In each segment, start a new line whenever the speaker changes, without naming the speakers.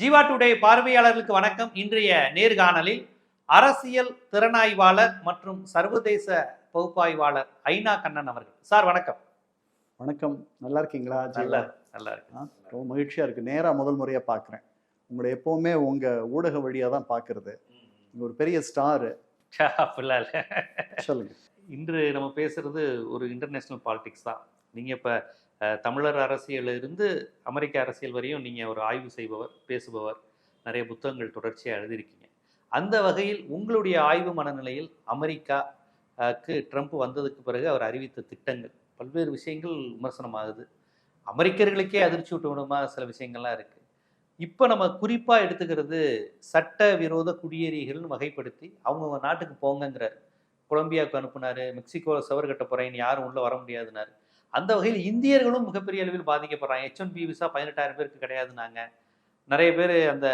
Jeeva today பார்வையாளர்களுக்கு வணக்கம். இன்றைய நேர்காணலில் அரசியல் திறனாய்வாளர் மற்றும் சர்வதேச பகுப்பாய்வாளர் ஐநா கண்ணன் அவர்கள். சார் வணக்கம்.
வணக்கம். நல்லா இருக்கீங்களா
நல்லா நல்லா இருக்கு.
ரொம்ப மகிழ்ச்சியா இருக்கு. நேரா முதல் முறையா பார்க்குறேன் உங்களை எப்பவுமே உங்க ஊடக வழியா தான் பார்க்கறது ஒரு பெரிய ஸ்டார்.
அப்படிலாம்.
சொல்லுங்க.
இன்று நம்ம பேசுறது ஒரு இன்டர்நேஷனல் பாலிடிக்ஸ் தான். நீங்க இப்ப தமிழர் அரசியலிருந்து அமெரிக்க அரசியல் வரையும் நீங்கள் ஒரு ஆய்வு செய்பவர் பேசுபவர் நிறைய புத்தகங்கள் தொடர்ச்சியாக எழுதியிருக்கீங்க. அந்த வகையில் உங்களுடைய ஆய்வு மனநிலையில் அமெரிக்காக்கு ட்ரம்ப் வந்ததுக்கு பிறகு அவர் அறிவித்த திட்டங்கள் பல்வேறு விஷயங்கள் விமர்சனமாகுது. அமெரிக்கர்களுக்கே அதிர்ச்சி விட்டு விடுமா சில விஷயங்கள்லாம் இருக்குது இப்போ நம்ம குறிப்பாக எடுத்துக்கிறது சட்ட விரோத குடியேறிகள்னு வகைப்படுத்தி அவங்க நாட்டுக்கு போங்கங்கிறார். கொலம்பியாவுக்கு அனுப்புனார் மெக்சிகோ சவர் கட்ட யாரும் உள்ளே வர முடியாதுனாரு அந்த வகையில் இந்தியர்களும் மிகப்பெரிய அளவில் பாதிக்கப்படுறாங்க. ஹெச் ஒன் பி விசா பதினெட்டாயிரம் பேருக்கு கிடையாதுனாங்க நிறைய பேர் அந்த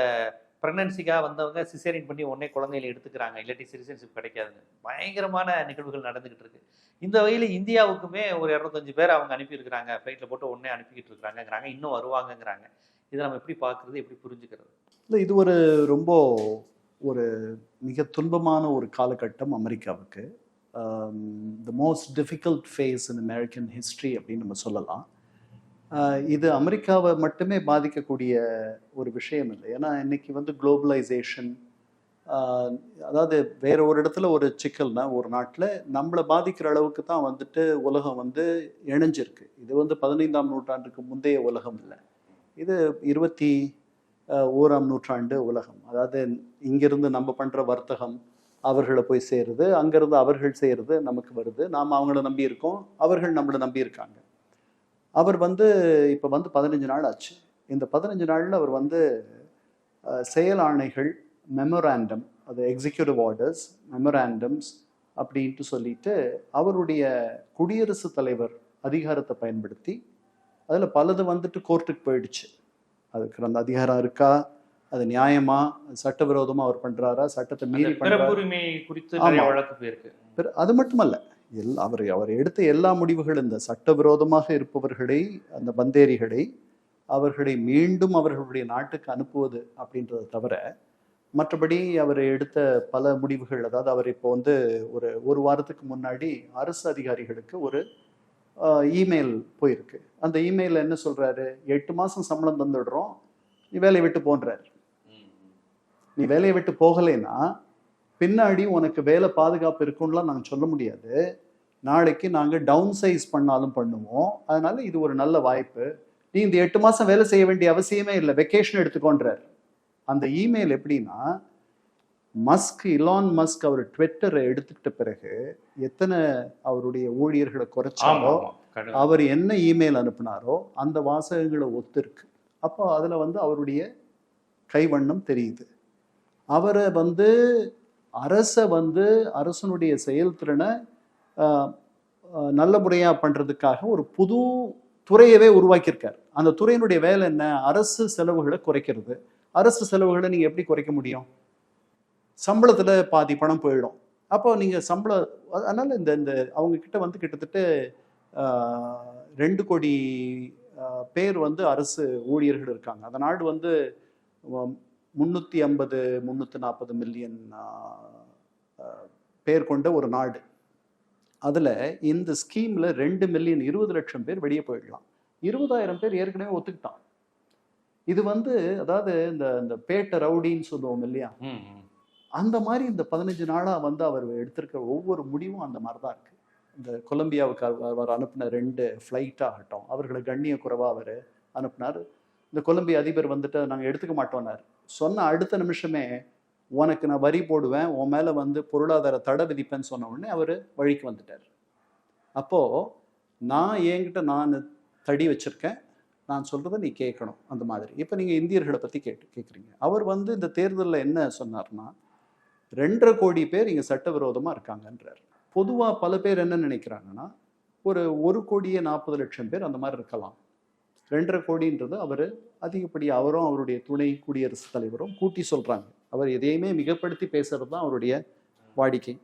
ப்ரெக்னன்சிக்காக வந்தவங்க சிசேரியன் பண்ணி உடனே குழந்தைகளை எடுத்துக்கிறாங்க. இல்லாட்டி சிட்டிசன்ஷிப் கிடைக்காதுன்னு. பயங்கரமான நிகழ்வுகள் நடந்துகிட்டு இருக்கு. இந்த வகையில் இந்தியாவுக்குமே ஒரு இரநூத்தஞ்சு பேர் அவங்க அனுப்பியிருக்கிறாங்க. ஃப்ளைட்டில் போட்டு உடனே அனுப்பிக்கிட்டு இருக்கிறாங்கிறாங்க இன்னும் வருவாங்கங்கிறாங்க. இதை நம்ம எப்படி பார்க்குறது? எப்படி புரிஞ்சுக்கிறது?
இல்லை இது ஒரு ரொம்ப ஒரு மிக துன்பமான ஒரு காலகட்டம் அமெரிக்காவுக்கு. The most difficult phase in American history அப்படின்னு நம்ம சொல்லலாம். இது அமெரிக்காவை மட்டுமே பாதிக்கக்கூடிய ஒரு விஷயம் இல்லை. ஏன்னா இன்னைக்கு வந்து குளோபலைசேஷன் அதாவது வேற ஒரு இடத்துல ஒரு சிக்கல்னா ஒரு நாட்டில் நம்மளை பாதிக்கிற அளவுக்கு தான் வந்துட்டு உலகம் வந்து இணைஞ்சிருக்கு. இது வந்து பதினைந்தாம் நூற்றாண்டுக்கு முந்தைய உலகம் இல்லை. இது இருபத்தி ஓராம் நூற்றாண்டு உலகம். அதாவது இங்கிருந்து நம்ம பண்ணுற வர்த்தகம் அவர்களை போய் சேருது. அங்கேருந்து அவர்கள் செய்கிறது நமக்கு வருது. நாம் அவங்கள நம்பி இருக்கோம். அவர்கள் நம்மளை நம்பி இருக்காங்க. அவர் வந்து இப்போ வந்து பதினஞ்சு நாள் ஆச்சு. இந்த பதினஞ்சு நாளில் அவர் வந்து செயல் ஆணைகள் மெமோராண்டம் அது எக்ஸிக்யூட்டிவ் ஆர்டர்ஸ் மெமோராண்டம்ஸ் அப்படின்ட்டு சொல்லிட்டு அவருடைய குடியரசுத் தலைவர் அதிகாரத்தை பயன்படுத்தி அதில் பலது வந்துட்டு கோர்ட்டுக்கு போயிடுச்சு. அதுக்கு அந்த அதிகாரம் இருக்கா? அது நியாயமா? சட்டவிரோதமா அவர் பண்றாரா? சட்டத்தை மீறி
குறித்து. வழக்கு போயிருக்கு.
அது மட்டுமல்ல. எல் அவர் அவர் எடுத்த எல்லா முடிவுகள் இந்த சட்டவிரோதமாக இருப்பவர்களை அந்த பந்தேரிகளை அவர்களை மீண்டும் அவர்களுடைய நாட்டுக்கு அனுப்புவது அப்படின்றத தவிர மற்றபடி அவர் எடுத்த பல முடிவுகள் அதாவது அவர் இப்போ வந்து ஒரு ஒரு வாரத்துக்கு முன்னாடி அரசு அதிகாரிகளுக்கு ஒரு இமெயில் போயிருக்கு. அந்த இமெயிலில் என்ன சொல்றாரு? எட்டு மாசம் சம்பளம் தந்துடுறோம். வேலையை விட்டு போன்றாரு. நீ வேலையை விட்டு போகலைன்னா பின்னாடி உனக்கு வேலை பாதுகாப்பு இருக்கும்லாம் நாங்கள் சொல்ல முடியாது. நாளைக்கு நாங்கள் டவுன் சைஸ் பண்ணாலும் பண்ணுவோம். அதனால இது ஒரு நல்ல வாய்ப்பு. நீ இந்த எட்டு மாசம் வேலை செய்ய வேண்டிய அவசியமே இல்லை. வெக்கேஷன் எடுத்துக்கோன்றார். அந்த இமெயில் எப்படின்னா மஸ்க் இலான் மஸ்க் அவர் ட்விட்டரை எடுத்துக்கிட்ட பிறகு எத்தனை அவருடைய ஊழியர்களை குறைச்சாரோ. அவர் என்ன இமெயில் அனுப்புனாரோ அந்த வாசகங்களை ஒத்திருக்கு. அப்போ அதில் வந்து அவருடைய கைவண்ணம் தெரியுது. அவரை வந்து அரசை வந்து அரசனுடைய செயல்திறனை நல்ல முறையாக பண்ணுறதுக்காக ஒரு புது துறையவே உருவாக்கியிருக்கார். அந்த துறையினுடைய வேலை என்ன? அரசு செலவுகளை குறைக்கிறது. அரசு செலவுகளை நீங்கள் எப்படி குறைக்க முடியும்? சம்பளத்தில் பாதி பணம் போயிடும். அப்போ நீங்கள் சம்பளம் அதனால் இந்த இந்த அவங்க கிட்ட வந்து கிட்டத்தட்ட ரெண்டு கோடி பேர் வந்து அரசு ஊழியர்கள் இருக்காங்க. அந்த நாடு வந்து முந்நூற்றி ஐம்பது முந்நூற்றி நாற்பது மில்லியன் பேர் கொண்ட ஒரு நாடு. அதில் இந்த ஸ்கீமில் ரெண்டு மில்லியன் இருபது லட்சம் பேர் வெளியே போயிடலாம். இருபதாயிரம் பேர் ஏற்கனவே ஒத்துக்கிட்டான். இது வந்து அதாவது இந்த இந்த பேட்டை ரவுடின்னு சொல்லுவோம் இல்லையா. அந்த மாதிரி இந்த பதினஞ்சு நாளாக வந்து அவர் எடுத்திருக்க ஒவ்வொரு முடிவும் அந்த மாதிரி தான் இருக்கு. இந்த கொலம்பியாவுக்கு அவர் அனுப்பின ரெண்டு ஃப்ளைட் ஆகட்டும் அவர்களை கண்ணிய குறைவாக அவர் அனுப்புனார். இந்த கொலம்பியா அதிபர் வந்துட்டு நாங்கள் எடுத்துக்க மாட்டோம்னார் சொன்ன அடுத்த நிமிஷமே உனக்கு நான் வரி போடுவேன் உன் மேலே வந்து பொருளாதார தடை விதிப்பேன்னு சொன்ன உடனே அவர் வழிக்கு வந்துட்டார். அப்போது நான் என்கிட்ட நான் தடி வச்சுருக்கேன் நான் சொல்கிறத நீ கேட்கணும் அந்த மாதிரி. இப்போ நீங்கள் இந்தியர்களை பற்றி கேட்டு கேட்குறீங்க அவர் வந்து இந்த தேர்தலில் என்ன சொன்னார்னா ரெண்டரை கோடி பேர் இங்கே சட்டவிரோதமாக இருக்காங்கன்றார். பொதுவாக பல பேர் என்ன நினைக்கிறாங்கன்னா ஒரு ஒரு கோடியே நாற்பது லட்சம் பேர் அந்த மாதிரி இருக்கலாம். ரெண்டரை கோடின்றது அவர் அதிகப்படி அவரும் அவருடைய துணை குடியரசுத் தலைவரும் கூட்டி சொல்கிறாங்க அவர் எதையுமே மிகப்படுத்தி பேசுறது தான் அவருடைய வாடிக்கை.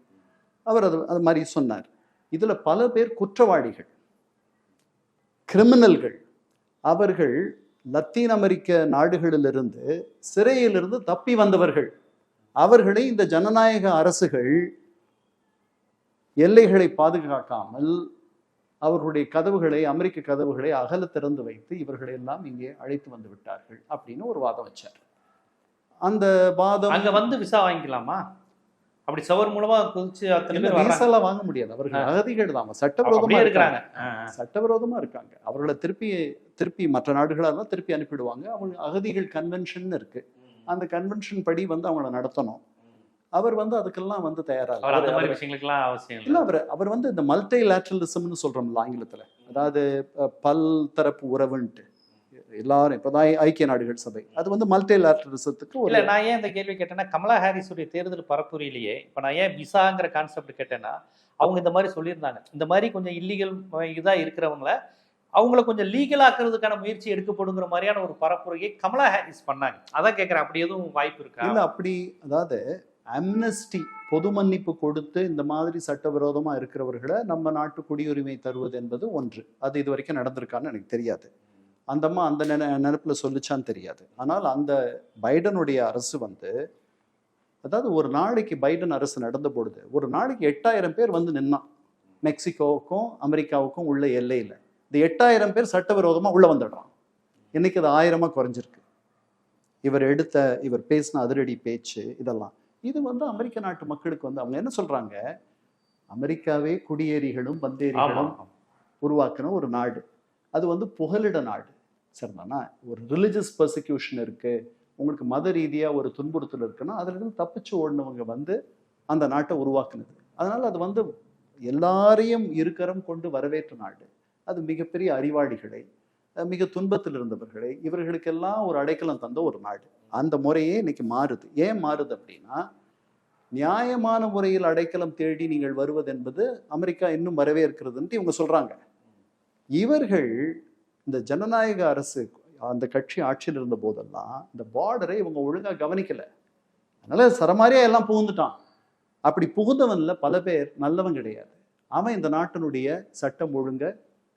அவர் அது அது மாதிரி சொன்னார். இதில் பல பேர் குற்றவாளிகள் கிரிமினல்கள் அவர்கள் லத்தீன் அமெரிக்க நாடுகளிலிருந்து சிறையிலிருந்து தப்பி வந்தவர்கள். அவர்களை இந்த ஜனநாயக அரசுகள் எல்லைகளை பாதுகாக்காமல் அவர்களுடைய கதவுகளை அமெரிக்க கதவுகளை அகல திறந்து வைத்து இவர்களை எல்லாம் இங்கே அழைத்து வந்து விட்டார்கள் அப்படின்னு ஒரு வாதம் வச்சார். அந்த வாதம்
அங்க வந்து விசா வாங்கிக்கலாமா? அப்படி சவர் மூலமா குதிச்சு
விசாலாம் வாங்க முடியாது. அவர்கள் அகதிகள் தான். சட்டவிரோதமா இருக்கிறாங்க.
ஆ.
சட்டவிரோதமா இருக்காங்க. அவர்களை திருப்பி திருப்பி மற்ற நாடுகளா இருந்தா திருப்பி அனுப்பிடுவாங்க. அவங்க அகதிகள் கன்வென்ஷன் இருக்கு. அந்த கன்வென்ஷன் படி வந்து அவங்கள நடத்தணும். அவர் வந்து அதுக்கெல்லாம் வந்து தயாரா இல்ல.
அவர் அந்த மாதிரி விஷயங்களுக்குலாம் அவசியம்
இல்ல. அவர் அவர் வந்து இந்த மல்டி லேட்ரலிசம்னு சொல்றோம்ல ஆங்கிலத்துல. அதாவது பல் தரப்பு உறவுன்ட்டு. எல்லாரும் இப்பதான் ஐக்கிய நாடுகள் சபை. அது வந்து மல்டி லேட்ரலிசத்துக்கு
இல்ல நான் ஏன் இந்த கேள்வி கேட்டேன்னா கமலா ஹாரிஸுடைய தேர்தல் பரப்புரையிலேயே இப்ப நான் ஏன் விசாங்கிற கான்செப்ட் கேட்டேன்னா அவங்க இந்த மாதிரி சொல்லியிருந்தாங்க. இந்த மாதிரி கொஞ்சம் இல்லீகல் இதா இருக்கிறவங்கள அவங்கள கொஞ்சம் லீகல் ஆக்குறதுக்கான முயற்சி எடுக்கப்படுங்கிற மாதிரியான ஒரு பரப்புரையை கமலா ஹாரிஸ் பண்ணாங்க. அதான் கேட்கறேன் அப்படி எதுவும் வாய்ப்பு இருக்கா?
இல்ல அப்படி அதாவது அம்னஸ்டி பொது மன்னிப்பு கொடுத்து இந்த மாதிரி சட்டவிரோதமாக இருக்கிறவர்களை நம்ம நாட்டு குடியுரிமை தருவது என்பது ஒன்று. அது இது வரைக்கும் நடந்திருக்கான்னு எனக்கு தெரியாது. அந்தம்மா அந்த நென நினப்பில் சொல்லிச்சான்னு தெரியாது. ஆனால் அந்த பைடனுடைய அரசு வந்து அதாவது ஒரு நாளைக்கு பைடன் அரசு நடந்த பொழுது ஒரு நாளைக்கு எட்டாயிரம் பேர் வந்து நின்னான் மெக்சிகோவுக்கும் அமெரிக்காவுக்கும் உள்ள எல்லையில். இந்த எட்டாயிரம் பேர் சட்டவிரோதமாக உள்ளே வந்துடுறான். இன்னைக்கு அது ஆயிரமாக குறைஞ்சிருக்கு. இவர் எடுத்த இவர் பேசின அதிரடி பேச்சு இதெல்லாம். இது வந்து அமெரிக்க நாட்டு மக்களுக்கு வந்து அவங்க என்ன சொல்றாங்க? அமெரிக்காவே குடியேறிகளும்
ஆமா
வந்தேரிகளும் உருவாக்கின ஒரு நாடு. அது வந்து புகலிட நாடு. சரிதானா ஒரு ரிலிஜியஸ் பர்சிக்யூஷன் இருக்கு. உங்களுக்கு மத ரீதியா ஒரு துன்புறுத்தல் இருக்குன்னா அதுல இருந்து தப்பிச்சு ஓடினவங்க வந்து அந்த நாட்டை உருவாக்குனது. அதனால அது வந்து எல்லாரையும் இருக்கரம் கொண்டு வரவேற்ற நாடு. அது மிகப்பெரிய அறிவாளிகளை மிக துன்பத்தில் இருந்தவர்களை இவர்களுக்கெல்லாம் ஒரு அடைக்கலம் தந்த ஒரு நாடு. அந்த முறையே இன்னைக்கு மாறுது. ஏன் மாறுது அப்படின்னா நியாயமான முறையில் அடைக்கலம் தேடி நீங்கள் வருவது என்பது அமெரிக்கா இன்னும் வரவேற்கிறதுன்ட்டு இவங்க சொல்றாங்க. இவர்கள் இந்த ஜனநாயக அரசு அந்த கட்சி ஆட்சியில் இருந்த போதெல்லாம் இந்த பார்டரை இவங்க ஒழுங்காக கவனிக்கல. அதனால சரமாரியா எல்லாம் புகுந்துட்டான். அப்படி புகுந்தவன்ல பல பேர் நல்லவன் கிடையாது. அவன் இந்த நாட்டினுடைய சட்டம் ஒழுங்க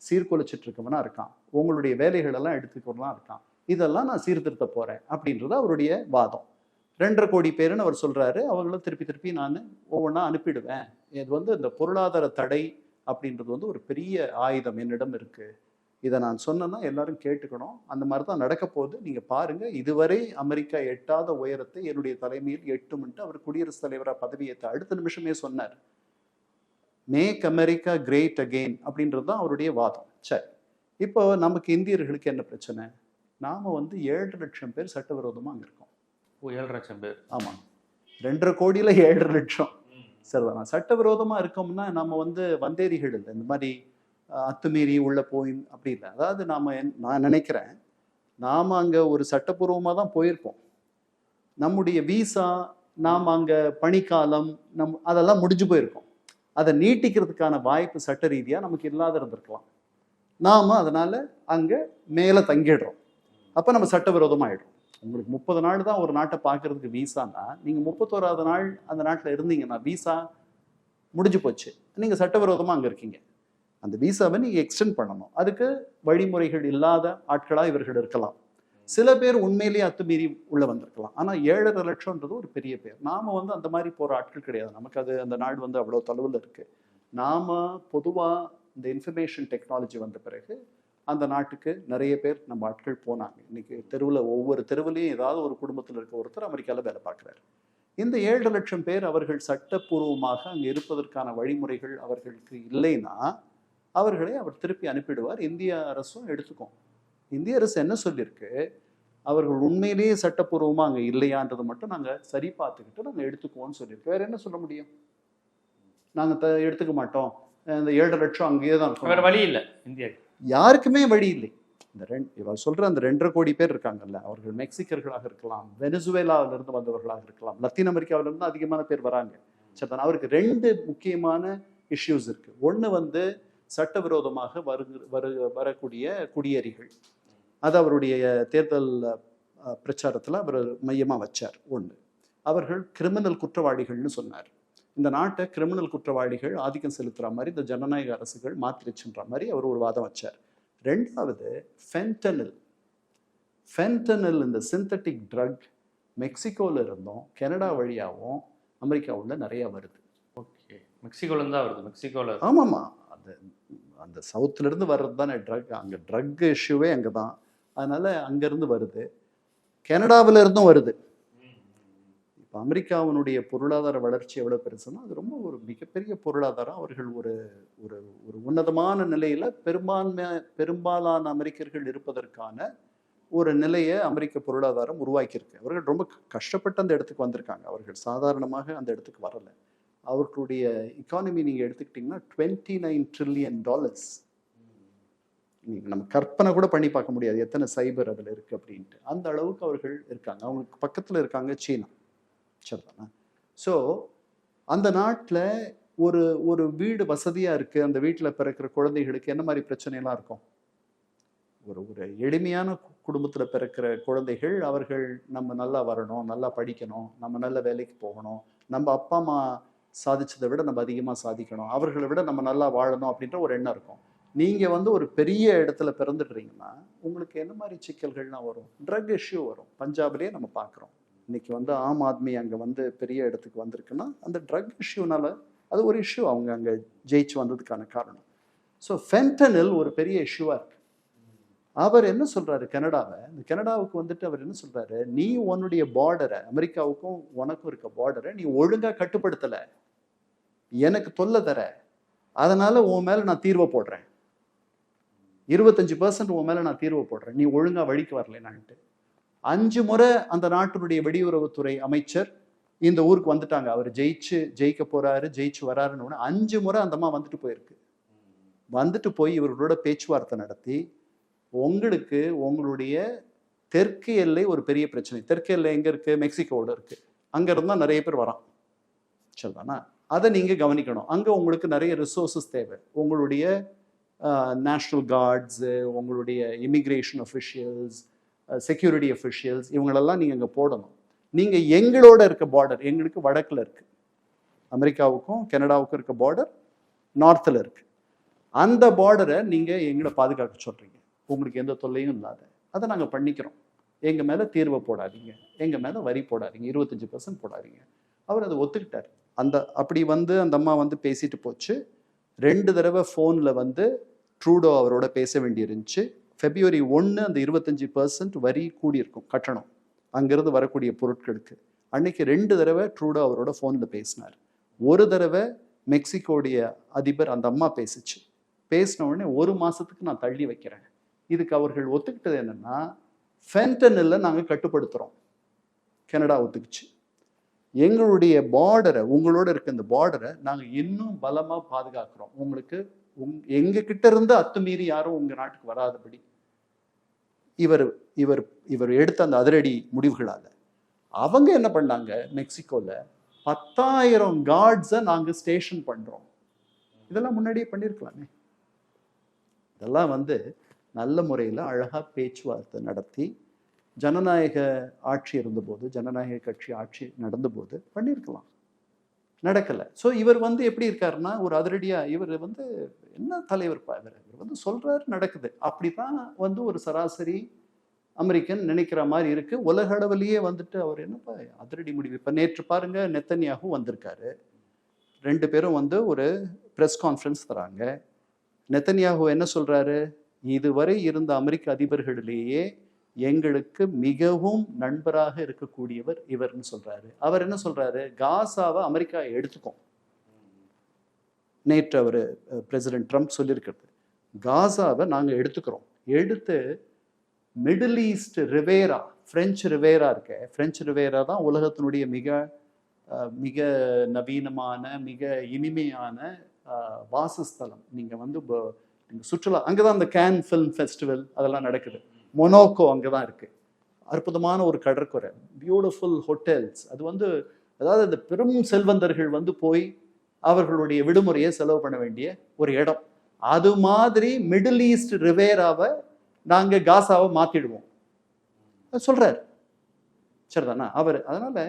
சீர்குலைச்சிட்டு இருக்கவனா இருக்கான். உங்களுடைய வேலைகள் எல்லாம் எடுத்துக்கிறவனா இருக்கான். இதெல்லாம் நான் சீர்திருத்த போறேன் அப்படின்றது அவருடைய வாதம். ரெண்டரை கோடி பேருன்னு அவர் சொல்றாரு. அவங்களும் திருப்பி திருப்பி நான் ஒவ்வொன்றா அனுப்பிடுவேன். இது வந்து இந்த பொருளாதார தடை அப்படின்றது வந்து ஒரு பெரிய ஆயுதம் என்னிடம் இருக்கு. இதை நான் சொன்னேன்னா எல்லாரும் கேட்டுக்கணும். அந்த மாதிரி தான் நடக்க போகுது. நீங்கள் பாருங்கள் இதுவரை அமெரிக்கா எட்டாத உயரத்தை என்னுடைய தலைமையில் எட்டும்ன்ட்டு அவர் குடியரசுத் தலைவராக பதவியேற்ற அடுத்த நிமிஷமே சொன்னார். மேக் அமெரிக்கா கிரேட் அகெயின் அப்படின்றது தான் அவருடைய வாதம். சரி. இப்போ நமக்கு இந்தியர்களுக்கு என்ன பிரச்சனை? நாம வந்து ஏழரை லட்சம் பேர் சட்டவிரோதமா அங்க இருக்கோம்.
ஓ, ஏழு லட்சம் பேர்.
ஆமா. ரெண்டரை கோடியில ஏழரை லட்சம். சரிதானா. சட்டவிரோதமா இருக்கோம்னா நம்ம வந்து வந்தேரிகள் இல்லை. இந்த மாதிரி அத்துமீறி உள்ள போய் அப்படி இல்லை. அதாவது நாம என்- நான் நினைக்கிறேன் நாம அங்க ஒரு சட்டப்பூர்வமா தான் போயிருப்போம். நம்முடைய வீசா நாம் அங்க பணிக்காலம் நம் அதெல்லாம் முடிஞ்சு போயிருக்கோம். அதை நீட்டிக்கிறதுக்கான வாய்ப்பு சட்ட ரீதியா நமக்கு இல்லாத இருந்திருக்கலாம். நாம அதனால அங்க மேல தங்கிடுறோம். அப்ப நம்ம சட்டவிரோதமாயிடும். உங்களுக்கு முப்பது நாள் தான் ஒரு நாட்டை பார்க்கறதுக்கு வீசானா நீங்க முப்பத்தோராவது நாள் அந்த நாட்டில் இருந்தீங்கன்னா வீசா முடிஞ்சு போச்சு. நீங்க சட்டவிரோதமா அங்க இருக்கீங்க. அந்த வீசாவை நீங்க எக்ஸ்டெண்ட் பண்ணணும். அதுக்கு வழிமுறைகள் இல்லாத ஆட்களா இவர்கள் இருக்கலாம். சில பேர் உண்மையிலேயே அத்துமீறி உள்ள வந்திருக்கலாம். ஆனா ஏழரை லட்சம்ன்றது ஒரு பெரிய பேர். நாம வந்து அந்த மாதிரி போற ஆட்கள் கிடையாது. நமக்கு அது அந்த நாடு வந்து அவ்வளவு தொலைவில் இருக்கு. நாம பொதுவா இந்த இன்ஃபர்மேஷன் டெக்னாலஜி வந்த பிறகு அந்த நாட்டுக்கு நிறைய பேர் நம்ம ஆட்கள் போனாங்க. இன்னைக்கு தெருவில் ஒவ்வொரு தெருவுலையும் ஏதாவது ஒரு குடும்பத்தில் இருக்க ஒருத்தர் அமெரிக்காவில் வேலை பார்க்குறாரு. இந்த ஏழு லட்சம் பேர் அவர்கள் சட்டப்பூர்வமாக அங்கே இருப்பதற்கான வழிமுறைகள் அவர்களுக்கு இல்லைன்னா அவர்களை அவர் திருப்பி அனுப்பிடுவார். இந்திய அரசும் எடுத்துக்கும். இந்திய அரசு என்ன சொல்லியிருக்கு அவர்கள் உண்மையிலேயே சட்டப்பூர்வமாக அங்கே இல்லையான்றது மட்டும் நாங்கள் சரி பார்த்துக்கிட்டு நாங்கள் எடுத்துக்குவோம்னு சொல்லியிருக்கு வேற என்ன சொல்ல முடியும்? நாங்கள் த எடுத்துக்க மாட்டோம். இந்த ஏழு லட்சம் அங்கேயே தான்
வேற வழி இல்லை இந்தியா
யாருக்குமே வழி இல்லை. இந்த ரெண்டு இவர் சொல்ற அந்த ரெண்டரை கோடி பேர் இருக்காங்கல்ல அவர்கள் மெக்சிக்கர்களாக இருக்கலாம் வெனசுவேலாவிலிருந்து வந்தவர்களாக இருக்கலாம் லத்தீன் அமெரிக்காவிலிருந்து அதிகமான பேர் வராங்க. சரி அவருக்கு ரெண்டு முக்கியமான இஷ்யூஸ் இருக்கு. ஒன்று வந்து சட்டவிரோதமாக வருகிற வரு வரக்கூடிய குடியேறிகள். அது அவருடைய தேர்தல் பிரச்சாரத்தில் அவர் மையமாக வச்சார் ஒன்று அவர்கள் கிரிமினல் குற்றவாளிகள்னு சொன்னார். இந்த நாட்டை கிரிமினல் குற்றவாளிகள் ஆதிக்கம் செலுத்துற மாதிரி இந்த ஜனநாயக அரசுகள் மாத்திருச்சுன்ற மாதிரி அவர் ஒரு வாதம் வச்சார். ரெண்டாவது ஃபென்டனில் ஃபென்டனல் இந்த சிந்தட்டிக் ட்ரக் மெக்சிகோவில் இருந்தும் கனடா வழியாகவும் அமெரிக்காவுள்ள நிறைய வருது.
ஓகே மெக்சிகோலேருந்து தான் வருது. மெக்சிகோவில்
ஆமாம்மா அந்த அந்த சவுத்துலேருந்து வர்றது தானே ட்ரக் அங்கே ட்ரக் இஷ்யூவே அங்கே தான் அதனால் அங்கேருந்து வருது. கனடாவில் இருந்தும் வருது. இப்போ அமெரிக்காவினுடைய பொருளாதார வளர்ச்சி எவ்வளோ பெருசுன்னா அது ரொம்ப ஒரு மிகப்பெரிய பொருளாதாரம். அவர்கள் ஒரு ஒரு ஒரு உன்னதமான நிலையில் பெரும்பான்மை பெரும்பாலான அமெரிக்கர்கள் இருப்பதற்கான ஒரு நிலையை அமெரிக்க பொருளாதாரம் உருவாக்கியிருக்கு. அவர்கள் ரொம்ப கஷ்டப்பட்டு அந்த இடத்துக்கு வந்திருக்காங்க. அவர்கள் சாதாரணமாக அந்த இடத்துக்கு வரலை. அவர்களுடைய இக்கானமி நீங்கள் எடுத்துக்கிட்டிங்கன்னா டுவெண்ட்டி நைன் ட்ரில்லியன் டாலர்ஸ் நீங்கள் நம்ம கற்பனை கூட பண்ணி பார்க்க முடியாது. எத்தனை சைபர் அதில் இருக்குது அப்படின்ட்டு. அந்த அளவுக்கு அவர்கள் இருக்காங்க. அவங்களுக்கு பக்கத்தில் இருக்காங்க சீனா. சரிதானா ஸோ அந்த நாட்டில் ஒரு ஒரு வீடு வசதியாக இருக்குது அந்த வீட்டில் பிறக்கிற குழந்தைகளுக்கு என்ன மாதிரி பிரச்சனைலாம் இருக்கும்? ஒரு ஒரு எளிமையான குடும்பத்தில் பிறக்கிற குழந்தைகள் அவர்கள் நம்ம நல்லா வரணும் நல்லா படிக்கணும் நம்ம நல்ல வேலைக்கு போகணும் நம்ம அப்பா அம்மா சாதிச்சதை விட நம்ம அதிகமாக சாதிக்கணும் அவர்களை விட நம்ம நல்லா வாழணும் அப்படின்ற ஒரு எண்ணம் இருக்கும். நீங்கள் வந்து ஒரு பெரிய இடத்துல பிறந்துடுறீங்கன்னா உங்களுக்கு என்ன மாதிரி சிக்கல்கள்லாம் வரும்? ட்ரக் இஷ்யூ வரும். பஞ்சாப்லேயே நம்ம பார்க்குறோம். இன்னைக்கு வந்து ஆம் ஆத்மி அங்கே வந்து பெரிய இடத்துக்கு வந்திருக்குன்னா அந்த ட்ரக் இஷ்யூனால அது ஒரு இஷ்யூ அவங்க அங்கே ஜெயிச்சு வந்ததுக்கான காரணம். ஸோ ஃபென்டனில் ஒரு பெரிய இஷ்யூவாக இருக்கு. அவர் என்ன சொல்றாரு கனடாவை? இந்த கனடாவுக்கு வந்துட்டு அவர் என்ன சொல்றாரு? நீ உன்னுடைய பார்டரை அமெரிக்காவுக்கும் உனக்கும் இருக்க பார்டரை நீ ஒழுங்கா கட்டுப்படுத்தல. எனக்கு தொல்லை தர. அதனால உன் மேல நான் தீர்வை போடுறேன். இருபத்தஞ்சு பர்சன்ட் உன் மேல நான் தீர்வை போடுறேன். நீ ஒழுங்கா வழிக்கு வரலைனான்ட்டு. அஞ்சு முறை அந்த நாட்டினுடைய வெளியுறவுத்துறை அமைச்சர் இந்த ஊருக்கு வந்துட்டாங்க. அவர் ஜெயிச்சு ஜெயிக்க போறாரு ஜெயிச்சு வராருன்னு அஞ்சு முறை அந்த அம்மா வந்துட்டு போயிருக்கு. வந்துட்டு போய் இவர்களோட பேச்சுவார்த்தை நடத்தி உங்களுக்கு உங்களுடைய தெற்கு எல்லை ஒரு பெரிய பிரச்சனை. தெற்கு எல்லை எங்க இருக்கு? மெக்சிகோவோட இருக்கு. அங்க இருந்தா நிறைய பேர் வரான். சரிதானா? அதை நீங்க கவனிக்கணும். அங்க உங்களுக்கு நிறைய ரிசோர்சஸ் தேவை. உங்களுடைய நேஷ்னல் கார்ட்ஸு உங்களுடைய இமிக்ரேஷன் அஃபிஷியல்ஸ் செக்யூரிட்டி அஃபிஷியல்ஸ் இவங்களெல்லாம் நீங்கள் அங்கே போடணும். நீங்கள் எங்களோட இருக்க பார்டர் எங்களுக்கு வடக்கில் இருக்குது அமெரிக்காவுக்கும் கனடாவுக்கும் இருக்க பார்டர் நார்த்தில் இருக்குது அந்த பார்டரை நீங்கள் எங்களை பாதுகாக்க சொல்கிறீங்க உங்களுக்கு எந்த தொல்லையும் இல்லாத. அதை நாங்கள் பண்ணிக்கிறோம். எங்கள் மேலே தீர்வை போடாதீங்க. எங்கள் மேலே வரி போடாதீங்க. இருபத்தஞ்சி பர்சன்ட் போடாதீங்க. அவர் அதை ஒத்துக்கிட்டார். அந்த அப்படி வந்து அந்த அம்மா வந்து பேசிட்டு போச்சு. ரெண்டு தடவை ஃபோனில் வந்து ட்ரூடோ அவரோட பேச வேண்டி இருந்துச்சு ஃபெப்ரவரி ஒன்று அந்த இருபத்தஞ்சி பர்சன்ட் வரி கூடியிருக்கும் கட்டணம். அங்கேருந்து வரக்கூடிய பொருட்களுக்கு. அன்னைக்கு ரெண்டு தடவை ட்ரூடோ அவரோட ஃபோனில் பேசினார். ஒரு தடவை மெக்சிகோடைய அதிபர் அந்த அம்மா பேசிச்சு. பேசின உடனே ஒரு மாதத்துக்கு நான் தள்ளி வைக்கிறேன். இதுக்கு அவர்கள் ஒத்துக்கிட்டது என்னன்னா ஃபென்டனில் நாங்கள் கட்டுப்படுத்துகிறோம் கனடா ஒத்துக்குச்சு. எங்களுடைய பார்டரை உங்களோட இருக்க இந்த பார்டரை நாங்கள் இன்னும் பலமாக பாதுகாக்கிறோம். உங்களுக்கு உங் எங்க கிட்ட இருந்து அத்துமீறி யாரும் உங்க நாட்டுக்கு வராதபடி இவர் இவர் இவர் எடுத்த அந்த அதிரடி முடிவுகளால. அவங்க என்ன பண்ணாங்க மெக்சிகோல பத்தாயிரம் கார்ட்ஸை நாங்கள் ஸ்டேஷன் பண்றோம். இதெல்லாம் முன்னாடியே பண்ணியிருக்கலாமே இதெல்லாம் வந்து நல்ல முறையில் அழகா பேச்சுவார்த்தை நடத்தி ஜனநாயக ஆட்சி இருந்தபோது ஜனநாயக கட்சி ஆட்சி நடந்தபோது பண்ணியிருக்கலாம் நடக்கலை. ஸோ இவர் வந்து எப்படி இருக்காருன்னா ஒரு அதிரடியாக இவர் வந்து என்ன தலைவர் பா இவர்? இவர் வந்து சொல்கிறாரு நடக்குது. அப்படிதான் வந்து ஒரு சராசரி அமெரிக்கன் நினைக்கிற மாதிரி இருக்குது உலக அளவிலேயே வந்துட்டு அவர் என்னப்பா அதிரடி முடிவு. இப்போ நேற்று பாருங்கள் நெத்தன்யாகவும் வந்திருக்காரு. ரெண்டு பேரும் வந்து ஒரு ப்ரெஸ் கான்ஃபரன்ஸ் தராங்க. நெத்தன்யாகு என்ன சொல்கிறாரு இதுவரை இருந்த அமெரிக்க அதிபர்களிலேயே எங்களுக்கு மிகவும் நண்பராக இருக்கக்கூடியவர் இவர்னு சொல்றாரு. அவர் என்ன சொல்றாரு? காசாவை அமெரிக்கா எடுத்துக்கும் நேற்று அவர் பிரசிடென்ட் ட்ரம்ப் சொல்லியிருக்கிறது. காசாவை நாங்கள் எடுத்துக்கிறோம். எடுத்து middle east riviera French riviera இருக்க ஃப்ரெஞ்சு ரிவேரா தான் உலகத்தினுடைய மிக மிக நவீனமான மிக இனிமையான வாசஸ்தலம். நீங்கள் வந்து சுற்றுலா அங்கே தான் அந்த கேன் ஃபிலிம் ஃபெஸ்டிவல் அதெல்லாம் நடக்குது. மொனோக்கோ அங்கே தான் இருக்குது அற்புதமான ஒரு கடற்கரை. பியூட்டிஃபுல் ஹோட்டல்ஸ் அது வந்து அதாவது இந்த பெரும் செல்வந்தர்கள் வந்து போய் அவர்களுடைய விடுமுறையை செலவு பண்ண வேண்டிய ஒரு இடம். அது மாதிரி மிடில் ஈஸ்ட் ரிவேராவை நாங்கள் காசாவை மாற்றிடுவோம் சொல்கிறார் சரிதானா? அவர் அதனால்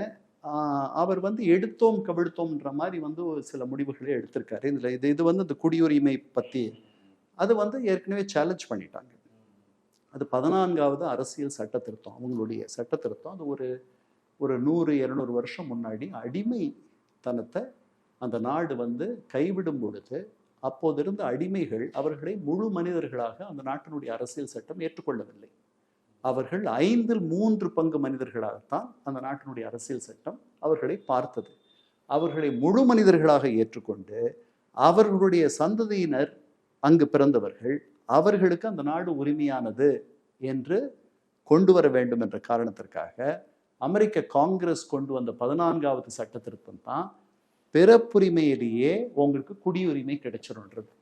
அவர் வந்து எடுத்தோம் கவிழ்த்தோம்ன்ற மாதிரி வந்து ஒரு சில முடிவுகளை எடுத்திருக்காரு. இதில் இது இது வந்து இந்த குடியுரிமை பற்றி அது வந்து ஏற்கனவே சேலஞ்ச் பண்ணிட்டாங்க. அது பதினான்காவது அரசியல் சட்ட திருத்தம் அவங்களுடைய சட்ட திருத்தம் அது ஒரு ஒரு நூறு இருநூறு வருஷம் முன்னாடி அடிமைத்தனத்தை அந்த நாடு வந்து கைவிடும் பொழுது அப்போதிருந்த அடிமைகள் அவர்களை முழு மனிதர்களாக அந்த நாட்டினுடைய அரசியல் சட்டம் ஏற்றுக்கொள்ளவில்லை. அவர்கள் ஐந்தில் மூன்று பங்கு மனிதர்களாகத்தான் அந்த நாட்டினுடைய அரசியல் சட்டம் அவர்களை பார்த்தது. அவர்களை முழு மனிதர்களாக ஏற்றுக்கொண்டு அவர்களுடைய சந்ததியினர் அங்கு பிறந்தவர்கள் அவர்களுக்கு அந்த நாடு உரிமையானது என்று கொண்டு வர வேண்டும் என்ற காரணத்திற்காக அமெரிக்க காங்கிரஸ் கொண்டு வந்த பதினான்காவது சட்ட திருத்தம் தான் பிறப்புரிமையிலேயே உங்களுக்கு குடியுரிமை கிடைச்சிரும்ன்றது.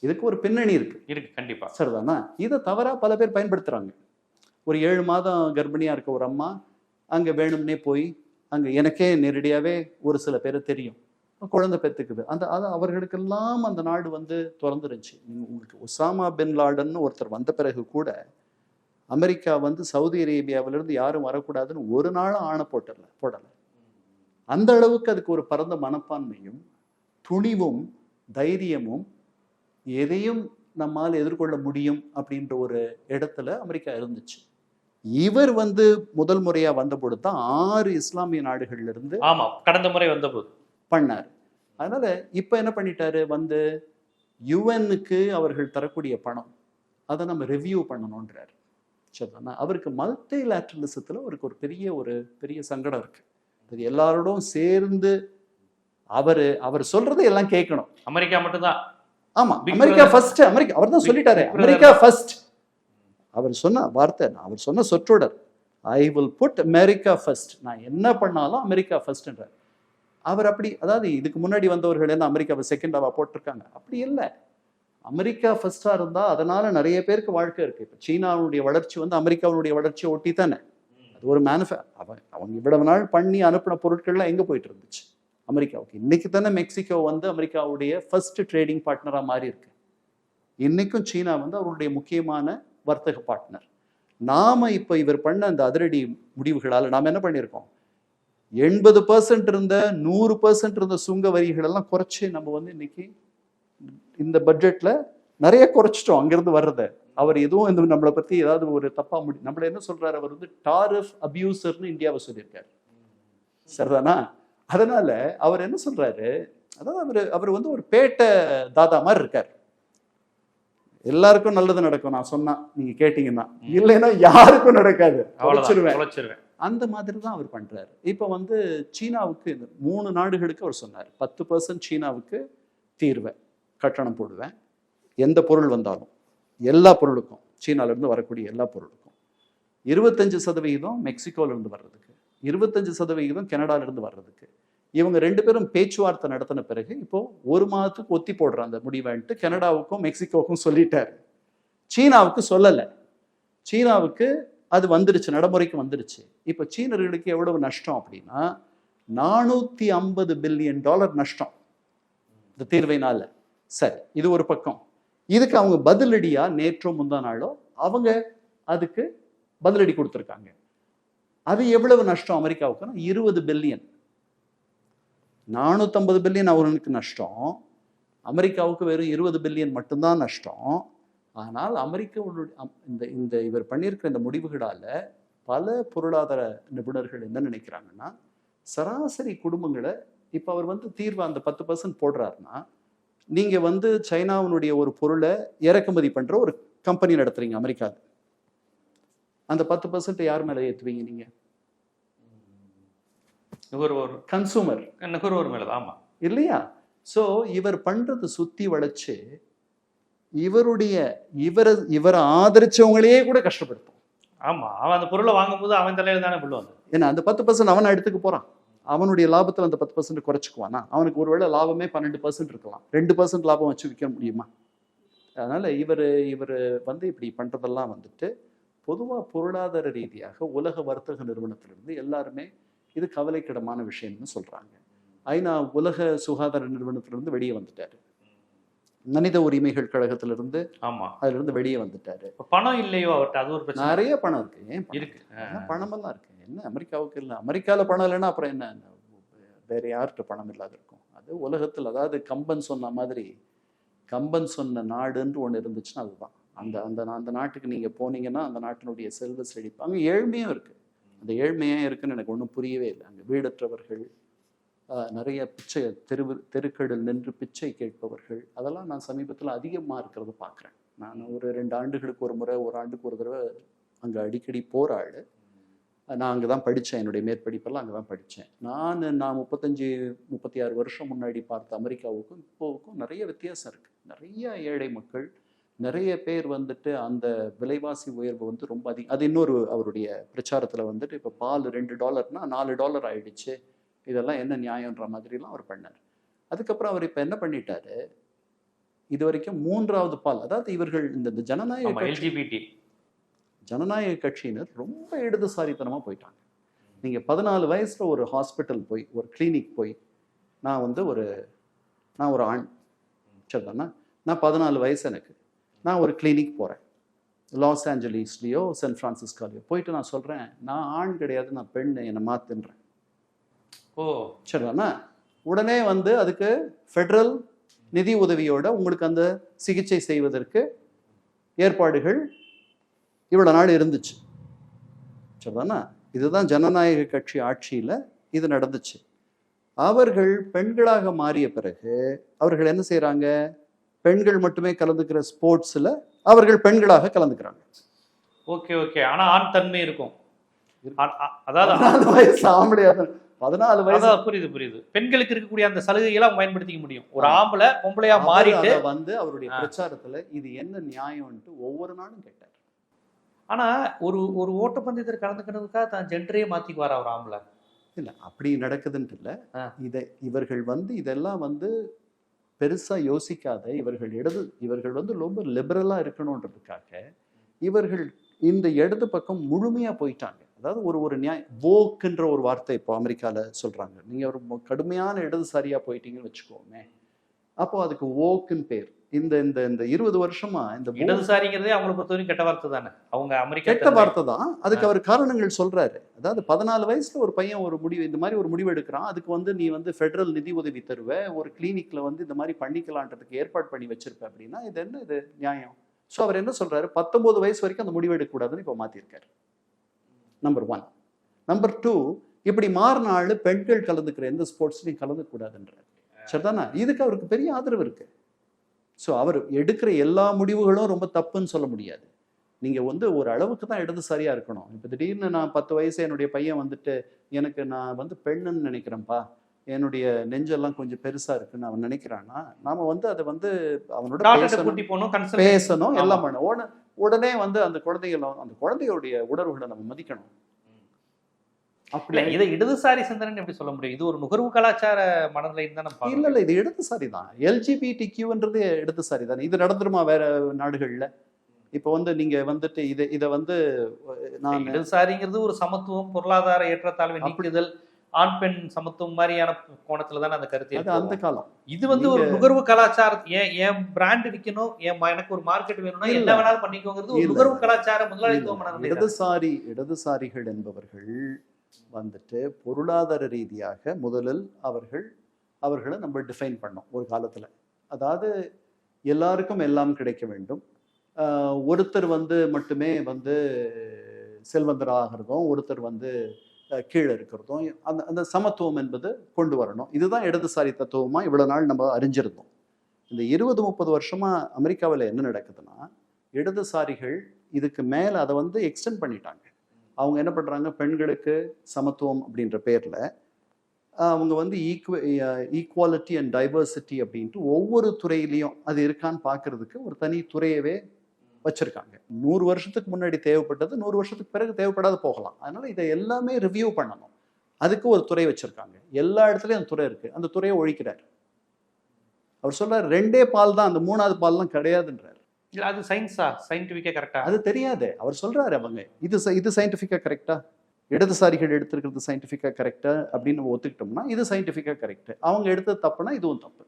இதுக்கு ஒரு பின்னணி இருக்கு.
இருக்கு கண்டிப்பா.
சரிதானா? இதை தவறா பல பேர் பயன்படுத்துறாங்க. ஒரு ஏழு மாதம் கர்ப்பிணியா இருக்க ஒரு அம்மா அங்க வேணும்னே போய் அங்க எனக்கே நேரடியாவே ஒரு சில பேரை தெரியும். குழந்தை பெற்றுக்குது அந்த அது அவர்களுக்கெல்லாம் அந்த நாடு வந்து திறந்துருந்துச்சு உங்களுக்கு ஒசாமா பின் லாடன்னு ஒருத்தர் வந்த பிறகு கூட அமெரிக்கா வந்து சவுதி அரேபியாவிலிருந்து யாரும் வரக்கூடாதுன்னு ஒரு நாளும் ஆணை போட்டல போடலை. அந்த அளவுக்கு அதுக்கு ஒரு பரந்த மனப்பான்மையும் துணிவும் தைரியமும் எதையும் நம்மால் எதிர்கொள்ள முடியும் அப்படின்ற ஒரு இடத்துல அமெரிக்கா இருந்துச்சு. இவர் வந்து முதல் முறையா வந்த தான் ஆறு இஸ்லாமிய நாடுகள்ல இருந்து
ஆமா கடந்த முறை வந்தபோது.
பண்ணார். அதனால இப்ப என்ன பண்ணிட்டாரு? வந்து யுஎனுக்கு அவர்கள் தரக்கூடிய பணம். அதை நம்ம ரிவ்யூ பண்ணணுன்றார் சரிதானா? அவருக்கு மல்டி லேட்ரலிசத்தில் அவருக்கு ஒரு பெரிய ஒரு பெரிய சங்கடம் இருக்கு. அது எல்லாரோடும் சேர்ந்து அவர் அவர் சொல்றதை எல்லாம் கேட்கணும்.
அமெரிக்கா மட்டும்தான்.
ஆமா அமெரிக்கா. ஃபர்ஸ்ட் அமெரிக்கா அவர் தான் சொல்லிட்டாரு. அமெரிக்கா ஃபர்ஸ்ட் அவர் சொன்ன வார்த்தை அவர் சொன்ன சொற்றொடர். I will put America first நான் என்ன பண்ணாலும் அமெரிக்கா ஃபர்ஸ்ட்ன்றார் அவர் அப்படி அதாவது இதுக்கு முன்னாடி வந்தவர்கள் என்ன அமெரிக்காவை செகண்டாவா போட்டிருக்காங்க. அப்படி இல்லை. அமெரிக்கா ஃபர்ஸ்டா இருந்தா அதனால நிறைய பேருக்கு வாழ்க்கை இருக்கு. இப்போ சீனாவுடைய வளர்ச்சி வந்து அமெரிக்காவுடைய வளர்ச்சியை ஒட்டி தானே. அது ஒரு மேனுஃபே அவன் அவங்க இவ்வளவு நாள் பண்ணி அனுப்பின பொருட்கள்லாம் எங்க போயிட்டு இருந்துச்சு? அமெரிக்காவுக்கு. இன்னைக்கு தானே மெக்சிகோ வந்து அமெரிக்காவுடைய ஃபர்ஸ்ட் ட்ரேடிங் பார்ட்னரா மாறி இருக்கு. இன்னைக்கும் சீனா வந்து அவருடைய முக்கியமான வர்த்தக பார்ட்னர் நாம இப்போ இவர் பண்ண அந்த அதிரடி முடிவுகளால் நாம் என்ன பண்ணியிருக்கோம்? எண்பது பர்சன்ட் இருந்த நூறு பர்சன்ட் இருந்த சுங்க வரிகள் எல்லாம் குறைச்சு நம்ம வந்து இன்னைக்கு இந்த பட்ஜெட்ல நிறைய குறைச்சிட்டோம். அங்கிருந்து வர்றத. அவர் எதுவும் இந்த நம்மளை பத்தி ஏதாவது ஒரு தப்பா முடி நம்மள என்ன சொல்றாரு? அவர் வந்து டாரிஃப் அபியூசர்னு இந்தியாவை சொல்லியிருக்காரு. சரிதானா? அதனால அவர் என்ன சொல்றாரு? அதாவது அவர் அவர் வந்து ஒரு பேட்டை தாதா மாதிரி இருக்கார். எல்லாருக்கும் நல்லது நடக்கும். நான் சொன்னா நீங்க கேட்டீங்கன்னா. இல்லைன்னா யாருக்கும் நடக்காது.
உழைச்சிருவேன்
அந்த மாதிரி தான் அவர் பண்ணுறாரு இப்போ வந்து சீனாவுக்கு இந்த மூணு நாடுகளுக்கு அவர் சொன்னார். பத்து பர்சன்ட் சீனாவுக்கு தீர்வை கட்டணம் போடுவேன். எந்த பொருள் வந்தாலும் எல்லா பொருளுக்கும் சீனாவிலேருந்து வரக்கூடிய எல்லா பொருளுக்கும். இருபத்தஞ்சு சதவிகிதம் மெக்சிகோலேருந்து வர்றதுக்கு இருபத்தஞ்சு சதவிகிதம் கனடாலேருந்து வர்றதுக்கு. இவங்க ரெண்டு பேரும் பேச்சுவார்த்தை நடத்தின பிறகு இப்போ ஒரு மாதத்துக்கு ஒத்தி போடுற அந்த முடிவைன்ட்டு கனடாவுக்கும் மெக்சிகோவுக்கும் சொல்லிட்டாரு. சீனாவுக்கு சொல்லலை. சீனாவுக்கு அது வந்துருச்சு நடைமுறைக்கு வந்துருச்சு. இப்போ சீனர்களுக்கு எவ்வளவு நஷ்டம் அப்படின்னா நானூத்தி ஐம்பது பில்லியன் டாலர் நஷ்டம். இந்த தீர்வைனால. சரி இது ஒரு பக்கம். இதுக்கு அவங்க பதிலடியா நேற்றோ முந்தா நாளோ அவங்க அதுக்கு பதிலடி கொடுத்துருக்காங்க. அது எவ்வளவு நஷ்டம் அமெரிக்காவுக்குன்னா இருபது பில்லியன். நானூற்றம்பது பில்லியன் அவர்களுக்கு நஷ்டம். அமெரிக்காவுக்கு வெறும் இருபது பில்லியன் மட்டும்தான் நஷ்டம். ஆனால் அமெரிக்காவுடைய அம்- இந்த இந்த இவர் பண்ணியிருக்கிற இந்த முடிவுகளால பல பொருளாதார நிபுணர்கள் என்ன நினைக்கிறாங்கன்னா சராசரி குடும்பங்களை இப்போ அவர் வந்து தீர்வு அந்த பத்து பர்சன்ட் போடுறாருன்னா நீங்க வந்து சைனாவினுடைய ஒரு பொருளை இறக்குமதி பண்ற ஒரு கம்பெனி நடத்துறீங்க அமெரிக்காவில் அந்த பத்து பர்சன்ட் யார் மேலே ஏற்றுவீங்க நீங்க?
நுகர்வோர்.
கன்சூமர்
நுகர்வோர் மேலதான் ஆமா.
இல்லையா? சோ இவர் பண்றது சுத்தி வளைச்சு இவருடைய இவரை இவரை ஆதரிச்சவங்களையே கூட கஷ்டப்படுத்தும்.
ஆமா அவன் அந்த பொருளை வாங்கும்போது அவன் தலையில தானே வந்து
ஏன்னா அந்த பத்து பர்சன்ட் அவனை எடுத்துக்க போறான். அவனுடைய லாபத்துல அந்த பத்து பர்சன்ட் குறைச்சிக்குவானா? அவனுக்கு ஒருவேளை லாபமே பன்னெண்டு பர்சன்ட் இருக்கலாம். ரெண்டு பர்சன்ட் லாபம் வச்சு விற்க முடியுமா? அதனால இவர் இவர் வந்து இப்படி பண்றதெல்லாம் வந்துட்டு பொதுவா பொருளாதார ரீதியாக உலக வர்த்தக நிறுவனத்திலிருந்து எல்லாருமே இது கவலைக்கிடமான விஷயம்னு சொல்றாங்க. ஐநா உலக சுகாதார நிறுவனத்திலிருந்து வெளியே வந்துட்டாரு. மனித உரிமைகள் கழகத்திலிருந்து
ஆமா.
அதுல இருந்து வெளியே வந்துட்டாரு.
பணம் இல்லையோ அவர்கிட்ட அது ஒரு பிரச்சனை.
நிறைய பணம் இருக்கு. ஏன் பணம்?
இருக்கு.
என்ன பணமெல்லாம் இருக்கு? என்ன அமெரிக்காவுக்கு இல்லை. அமெரிக்காவில் பணம் இல்லைன்னா அப்புறம் என்ன? வேற யார்கிட்ட பணம் இல்லாத இருக்கும்? அது உலகத்தில் அதாவது கம்பன் சொன்ன மாதிரி கம்பன் சொன்ன நாடுன்னு ஒன்று இருந்துச்சுன்னா அதுதான். அந்த அந்த அந்த நாட்டுக்கு நீங்கள் போனீங்கன்னா அந்த நாட்டினுடைய செல்வ செழிப்பு. அங்கே ஏழ்மையும் இருக்குது அந்த ஏழ்மையாக இருக்குன்னு எனக்கு ஒன்றும் புரியவே இல்லை. அங்கே வீடற்றவர்கள் நிறைய பிச்சை தெருவு தெருக்கடல் நின்று பிச்சை கேட்பவர்கள் அதெல்லாம் நான் சமீபத்தில் அதிகமாக இருக்கிறத பார்க்குறேன் நான் ஒரு ரெண்டு ஆண்டுகளுக்கு ஒரு முறை ஒரு ஆண்டுக்கு ஒரு தடவை அங்கே அடிக்கடி போகிற ஆள். நான் அங்கே தான் படித்தேன் என்னுடைய மேற்படிப்பெல்லாம் அங்கே தான் படித்தேன் நான் நான் முப்பத்தஞ்சு முப்பத்தி ஆறு வருஷம் முன்னாடி பார்த்த அமெரிக்காவுக்கும் இப்போவுக்கும் நிறைய வித்தியாசம் இருக்குது நிறைய ஏழை மக்கள் நிறைய பேர் வந்துட்டு அந்த விலைவாசி உயர்வு வந்து ரொம்ப அதிகம் அது இன்னொரு அவருடைய பிரச்சாரத்தில் வந்துட்டு இப்போ பால் ரெண்டு டாலர்னா நாலு டாலர் ஆயிடுச்சு. இதெல்லாம் என்ன நியாயன்ற மாதிரிலாம் அவர் பண்ணார். அதுக்கப்புறம் அவர் இப்போ என்ன பண்ணிட்டாரு? இது வரைக்கும் மூன்றாவது பால் அதாவது இவர்கள் இந்த ஜனநாயக ஜனநாயக கட்சியினர் ரொம்ப இடதுசாரித்தனமாக போயிட்டாங்க. நீங்கள் பதினாலு வயசில் ஒரு ஹாஸ்பிட்டல் போய் ஒரு கிளினிக் போய் நான் வந்து ஒரு நான் ஒரு ஆண். சரிதானா? நான் பதினாலு வயசு எனக்கு. நான் ஒரு கிளினிக் போகிறேன் லாஸ் ஏஞ்சலீஸ்லேயோ சான் ஃப்ரான்சிஸ்கோலையோ போயிட்டு நான் சொல்கிறேன் நான் ஆண் கிடையாது நான் பெண் என்னை மாற்றுன்றேன்
ஓ.
சரிதானா உடனே வந்து அதுக்கு ஃபெடரல் நிதி உதவியோட உங்களுக்கு அந்த சிகிச்சை செய்வதற்கு ஏற்பாடுகள் இவ்வளோ நாள் இருந்துச்சு. சரிதானா இதுதான் ஜனநாயக கட்சி ஆட்சியில் இது நடந்துச்சு. அவர்கள் பெண்களாக மாறிய பிறகு அவர்கள் என்ன செய்கிறாங்க பெண்கள் மட்டுமே கலந்துக்கிற ஸ்போர்ட்ஸில் அவர்கள் பெண்களாக கலந்துக்கிறாங்க.
Okay okay. ஆனா ஆண் தன்மை இருக்கும். அதாவது
வயசு ஆம்பளையாக பதினாலு வயசு
புரியுது புரியுது. பெண்களுக்கு இருக்கக்கூடிய அந்த சலுகைகளை அவங்க பயன்படுத்திக்க முடியும். ஒரு ஆம்பளை பொம்பளையா மாறிட்டு
வந்து அவருடைய. பிரச்சாரத்துல இது என்ன நியாயம்ன்ட்டு ஒவ்வொரு நாளும் கேட்டார்.
ஆனா ஒரு ஒரு ஓட்டப்பந்தயத்தில் கலந்துக்கிறதுக்காக தான் ஜெண்டரையே மாத்திக்குவாரா ஒரு ஆம்பளை?
இல்ல அப்படி நடக்குதுன்ட்டு இல்ல. இதை இவர்கள் வந்து இதெல்லாம் வந்து பெருசா யோசிக்காத இவர்கள் இடது இவர்கள் வந்து ரொம்ப லிபரலா இருக்கணுன்றதுக்காக இவர்கள் இந்த இடது பக்கம் முழுமையா போயிட்டாங்க. அதாவது ஒரு ஒரு நியாய வோக்குன்ற ஒரு வார்த்தை இப்போ அமெரிக்கால சொல்றாங்க. நீங்க ஒரு கடுமையான இடதுசாரியா போயிட்டீங்கன்னு வச்சுக்கோமே. அப்போ அதுக்கு வோக்குன்னு பேர். இந்த இந்த இந்த இருபது வருஷமா இந்த
இடதுசாரிங்கிறதே அவங்களை பொறுத்தவரைக்கும் கெட்ட வார்த்தை தானே. அவங்க அமெரிக்கா
கெட்ட வார்த்தை தான். அதுக்கு அவர் காரணங்கள் சொல்றாரு. அதாவது பதினாலு வயசுல ஒரு பையன் ஒரு முடிவு இந்த மாதிரி ஒரு முடிவு எடுக்கிறான். அதுக்கு வந்து நீ வந்து ஃபெடரல் நிதி உதவி தருவ. ஒரு கிளினிக்ல வந்து இந்த மாதிரி பண்ணிக்கலான்றதுக்கு ஏற்பாடு பண்ணி வச்சிருப்ப அப்படின்னா இது என்ன இது நியாயம்? ஸோ அவர் என்ன சொல்றாரு? பத்தொன்பது வயசு வரைக்கும் அந்த முடிவு எடுக்கக்கூடாதுன்னு இப்போ மாத்திருக்காரு. நம்பர் ஒன் நம்பர் டூ இப்படி மாறின ஆளு பெண்கள் கலந்துக்கிற எந்த ஸ்போர்ட்ஸ்லையும் கலந்துக்கூடாதுன்றார். சரிதானா? இதுக்கு அவருக்கு பெரிய ஆதரவு இருக்கு. ஸோ அவர் எடுக்கிற எல்லா முடிவுகளும் ரொம்ப தப்புன்னு சொல்ல முடியாது. நீங்கள் வந்து ஒரு அளவுக்கு தான் இடதுசாரியாக இருக்கணும். இப்போ திடீர்னு நான் பத்து வயசு என்னுடைய பையன் வந்துட்டு எனக்கு நான் வந்து பெண்ணுன்னு நினைக்கிறேன்ப்பா. என்னுடைய நெஞ்செல்லாம் கொஞ்சம் பெருசா இருக்குன்னு அவன் நினைக்கிறான்னா நாம வந்து அதை வந்து அவனோட பேசணும் பேசணும். எல்லாம் பண்ணணும். உடனே வந்து அந்த குழந்தைகளை அந்த குழந்தைகளுடைய உணர்வுகளை நம்ம மதிக்கணும். அப்படி
இதை இடதுசாரி சிந்தனைன்னு எப்படி சொல்ல முடியும்? இது ஒரு நுகர்வு கலாச்சார மனநிலைன்னு தான் நம்ம
இல்ல. இல்ல இது இடதுசாரி தான். எல்ஜிபிடி கியூன்றது இடதுசாரி தானே. இது நடந்துருமா வேற நாடுகள்ல? இப்போ வந்து நீங்க வந்துட்டு இதை இதை வந்து நான்
இடதுசாரிங்கிறது ஒரு சமத்துவம் பொருளாதார ஏற்றத்தாழ்வை நீக்குதல் ஆண் பெண் சமத்துவம் மாதிரியான கோணத்துல தானே அந்த கருத்து
அந்த. காலம்
இது வந்து ஒரு நுகர்வு கலாச்சாரம் ஏன் என் பிராண்ட் விற்கணும் என் ம- எனக்கு ஒரு மார்க்கெட் வேணும்னா. என்ன வேணாலும் பண்ணிக்கோங்கிறது ஒரு. நுகர்வு கலாச்சார முதலாளித்துவ
இல்ல.
மனநிலை தான்.
இடதுசாரி இடதுசாரிகள் என்பவர்கள் வந்துட்டு பொருளாதார ரீதியாக முதலில் அவர்கள் அவர்களை நம்ம டிஃபைன் பண்ணோம் ஒரு காலத்துல அதாவது எல்லாருக்கும் எல்லாம் கிடைக்க வேண்டும் ஒருத்தர் வந்து மட்டுமே வந்து செல்வந்தராகிறதும் ஒருத்தர் வந்து கீழே இருக்கிறதும் அந்த அந்த சமத்துவம் என்பது கொண்டு வரணும். இதுதான் இடதுசாரி தத்துவமாக இவ்வளோ நாள் நம்ம அறிஞ்சிருந்தோம். இந்த இருபது முப்பது வருஷமாக அமெரிக்காவில் என்ன நடக்குதுன்னா இடதுசாரிகள் இதுக்கு மேலே அதை வந்து எக்ஸ்டெண்ட் பண்ணிட்டாங்க. அவங்க என்ன பண்ணுறாங்க பெண்களுக்கு சமத்துவம் அப்படின்ற பேரில் அவங்க வந்து ஈக்குவ ஈக்குவாலிட்டி அண்ட் டைவர்சிட்டி அப்படின்ட்டு ஒவ்வொரு துறையிலையும் அது இருக்கான்னு பார்க்கறதுக்கு ஒரு தனி துறையவே வச்சிருக்காங்க. நூறு வருஷத்துக்கு முன்னாடி தேவைப்பட்டது நூறு வருஷத்துக்கு பிறகு தேவைப்படாது போகலாம். அதனால இதை எல்லாமே ரிவ்யூ பண்ணணும். அதுக்கு ஒரு துறை வச்சிருக்காங்க. எல்லா இடத்துலயும் அந்த துறை இருக்கு. அந்த துறையை ஒழிக்கிறார். அவர் சொல்றாரு ரெண்டே பால் தான் அந்த மூணாவது பால்லாம் கிடையாதுன்றார்.
இல்ல அது சயின்ஸா சயின்டிபிக்கா கரெக்டா
அது தெரியாது. அவர் சொல்றாரு அவங்க இது இது சயின்டிஃபிக்கா கரெக்டா இடதுசாரிகள் எடுத்திருக்கிறது சயின்டிஃபிக்கா கரெக்டா அப்படின்னு ஒத்துக்கிட்டோம்னா இது சயின்டிஃபிக்கா கரெக்ட் அவங்க எடுத்தது தப்புனா இதுவும் தப்பு.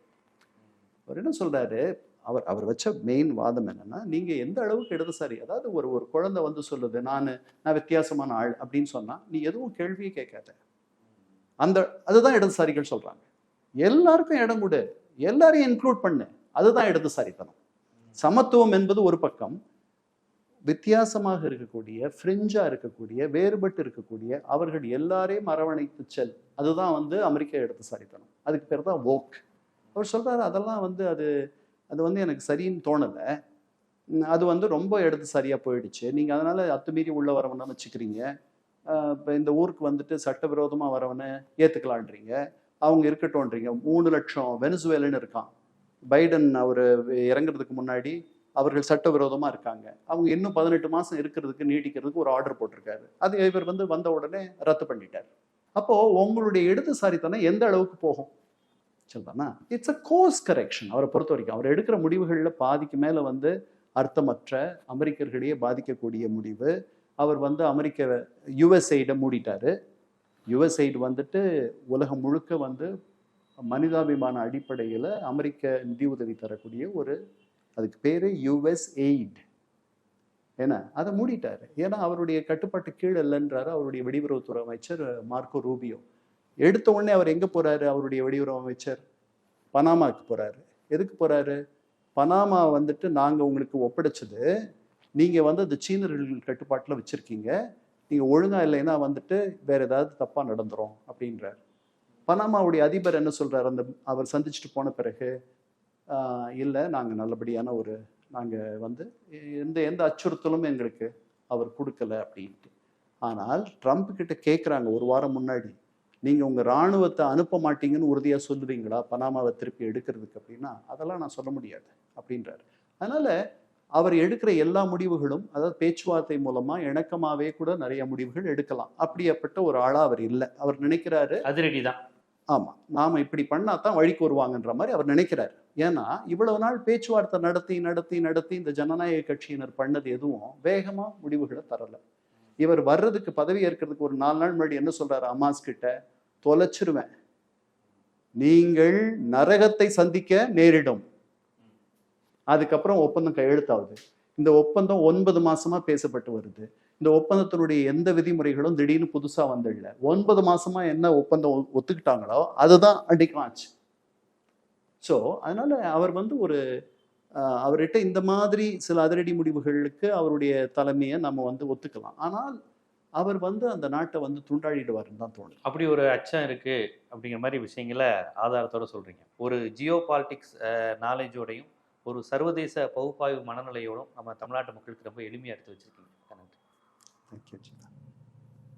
அவர் என்ன சொல்றாரு அவர் அவர் வச்ச மெயின் வாதம் என்னன்னா நீங்க எந்த அளவுக்கு இடதுசாரி அதாவது ஒரு ஒரு குழந்தை வந்து சொல்லுது நான் நான் வித்தியாசமான ஆள் அப்படின்னு சொன்னா நீ எதுவும் கேள்வியே கேட்காத. அந்த அதுதான் இடதுசாரிகள் சொல்றாங்க. எல்லாருக்கும் இடம் கொடு. எல்லாரையும் இன்க்ளூட் பண்ணு. அதுதான் இடதுசாரித்தனம். சமத்துவம் என்பது ஒரு பக்கம். வித்தியாசமாக இருக்கக்கூடிய ஃப்ரிஞ்சாக இருக்கக்கூடிய வேறுபட்டு இருக்கக்கூடிய அவர்கள் எல்லாரையும் அரவணைத்து செல். அதுதான் வந்து அமெரிக்க இடதுசாரித்தனம். அதுக்கு பேர் தான் ஓக் அவர் சொல்றாரு அதெல்லாம் வந்து அது அது வந்து எனக்கு சரின்னு தோணலை. அது வந்து ரொம்ப எடுத்து சரியாக போயிடுச்சு. நீங்கள் அதனால் அத்துமீறி உள்ளே வரவனை வச்சுக்கிறீங்க. இப்போ இந்த ஊருக்கு வந்துட்டு சட்டவிரோதமாக வரவனை ஏற்றுக்கலான்றீங்க அவங்க இருக்கட்டும்ன்றீங்க. மூணு லட்சம் வெனிசுவேலன்னு இருக்கான். பைடன் அவர் இறங்குறதுக்கு முன்னாடி அவர்கள் சட்டவிரோதமாக இருக்காங்க. அவங்க இன்னும் பதினெட்டு மாதம் இருக்கிறதுக்கு நீட்டிக்கிறதுக்கு ஒரு ஆர்டர் போட்டிருக்காரு. அது இவர் வந்து வந்த உடனே ரத்து பண்ணிட்டார். அப்போது உங்களுடைய இடதுசாரித்தனம் எந்த அளவுக்கு போகும்? சொல்றானா இட்ஸ் அ கோர்ஸ் கரெக்ஷன் அவரை பொறுத்த வரைக்கும் அவர் எடுக்கிற முடிவுகளில் பாதிக்கு மேலே வந்து அர்த்தமற்ற அமெரிக்கர்களிடையே பாதிக்கக்கூடிய முடிவு. அவர் வந்து அமெரிக்க யுஎஸ்ஐட மூடிட்டாரு. யுஎஸ்ஐடு வந்துட்டு உலகம் முழுக்க வந்து மனிதாபிமான அடிப்படையில் அமெரிக்க நிதியுதவி தரக்கூடிய ஒரு அதுக்கு பேரு யுஎஸ் எய்ட் ஏன்னா அதை மூடிட்டாரு. ஏன்னா அவருடைய கட்டுப்பாட்டு கீழ் இல்லைன்றாரு அவருடைய வெளியுறவுத்துறை அமைச்சர் மார்க்கோ ரூபியோ. எடுத்த உடனே அவர் எங்க போறாரு? அவருடைய வெளியுறவு அமைச்சர் பனாமாவுக்கு போறாரு. எதுக்கு போறாரு? பனாமா வந்துட்டு நாங்க உங்களுக்கு ஒப்படைச்சது. நீங்க வந்து அந்த சீனர்கள் கட்டுப்பாட்டில் வச்சிருக்கீங்க. நீங்க ஒழுங்கா இல்லைன்னா வந்துட்டு வேற ஏதாவது தப்பா நடந்துரும் அப்படின்றார். பனாமாவுடைய அதிபர் என்ன சொல்றாரு? அந்த அவர் சந்திச்சுட்டு போன பிறகு இல்லை நாங்கள் நல்லபடியான ஒரு நாங்கள் வந்து எந்த எந்த அச்சுறுத்தலும் எங்களுக்கு அவர் கொடுக்கல அப்படின்ட்டு. ஆனால் ட்ரம்ப் கிட்ட கேட்குறாங்க ஒரு வாரம் முன்னாடி. நீங்க உங்க ராணுவத்தை அனுப்ப மாட்டீங்கன்னு உறுதியா சொல்லுவீங்களா? பனாமாவை திருப்பி எடுக்கிறதுக்கு அப்படின்னா அதெல்லாம் நான் சொல்ல முடியாது அப்படின்றாரு. அதனால அவர் எடுக்கிற எல்லா முடிவுகளும் அதாவது பேச்சுவார்த்தை மூலமா இணக்கமாவே கூட நிறைய முடிவுகள் எடுக்கலாம். அப்படியேப்பட்ட ஒரு ஆளா அவர் இல்லை. அவர் நினைக்கிறாரு
அதிரடி தான்
ஆமா நாம இப்படி பண்ணா தான் வழிக்கு வருவாங்கன்ற மாதிரி அவர் நினைக்கிறார். ஏன்னா இவ்வளவு நாள் பேச்சுவார்த்தை நடத்தி நடத்தி நடத்தி இந்த ஜனநாயக கட்சியினர் பண்ணது எதுவும் வேகமா முடிவுகளை தரல. இவர் வர்றதுக்கு பதவி ஏற்கிறதுக்கு ஒரு நாலு நாள் முன்னாடி என்ன சொல்றாரு? அம்மாஸ் கிட்ட தொலைச்சிருவேன். நீங்கள் நரகத்தை சந்திக்க நேரிடும். அதுக்கப்புறம் ஒப்பந்தம் கையெழுத்தாவது இந்த ஒப்பந்தம் ஒன்பது மாசமா பேசப்பட்டு வருது. இந்த ஒப்பந்தத்தினுடைய எந்த விதிமுறைகளும் திடீர்னு புதுசா வந்துடல ஒன்பது மாசமா என்ன ஒப்பந்தம் ஒத்துக்கிட்டாங்களோ அதுதான் அடிக்கும் ஆச்சு. ஸோ அதனால அவர் வந்து ஒரு அவர்கிட்ட இந்த மாதிரி சில அதிரடி முடிவுகளுக்கு அவருடைய தலைமையை நம்ம வந்து ஒத்துக்கலாம். ஆனால் அவர் வந்து அந்த நாட்டை வந்து துண்டாடிடுவாருன்னு தான் தோணுது.
அப்படி ஒரு அச்சம் இருக்கு அப்படிங்கிற மாதிரி விஷயங்களை ஆதாரத்தோட சொல்றீங்க. ஒரு ஜியோ பாலிட்டிக்ஸ் நாலேஜோடையும் ஒரு சர்வதேச பகுப்பாய்வு மனநிலையோடும் நம்ம தமிழ்நாட்டு மக்களுக்கு ரொம்ப எளிமையா எடுத்து வச்சிருக்கீங்க. நன்றி.
தேங்க்யூ